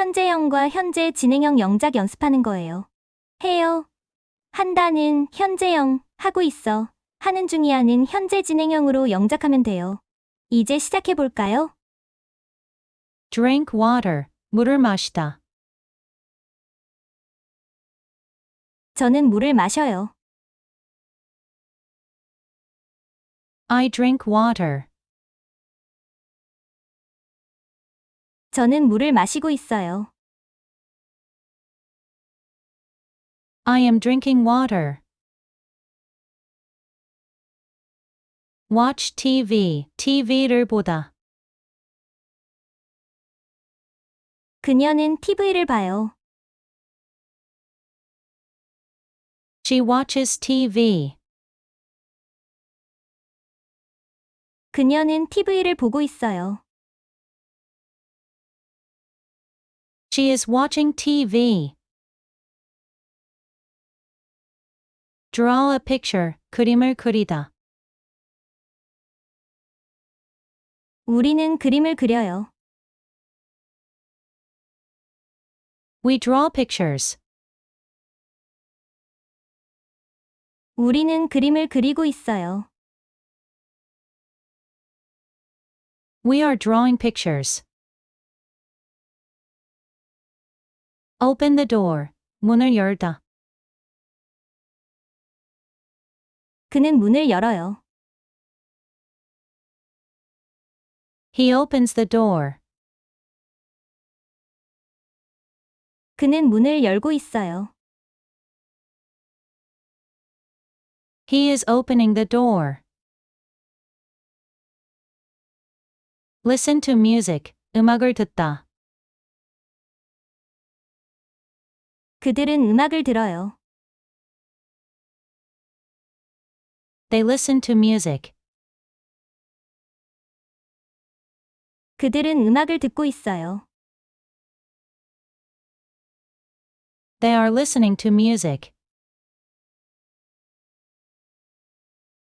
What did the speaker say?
현재형과 현재 진행형 영작 연습하는 거예요. 해요. 한다는 현재형, 하고 있어. 하는 중이야는 현재 진행형으로 영작하면 돼요. 이제 시작해 볼까요? drink water, 물을 마시다. 저는 물을 마셔요. I drink water. 저는 물을 마시고 있어요. I am drinking water. watch TV, TV를 보다. 그녀는 TV를 봐요. She watches TV. 그녀는 TV를 보고 있어요. She is watching TV. Draw a picture, 그림을 그리다. 우리는 그림을 그려요. We draw pictures. 우리는 그림을 그리고 있어요. We are drawing pictures. Open the door. 문을 열다. 그는 문을 열어요. He opens the door. 그는 문을 열고 있어요. He is opening the door. Listen to music. 음악을 듣다. 그들은 음악을 들어요. They listen to music. 그들은 음악을 듣고 있어요. They are listening to music.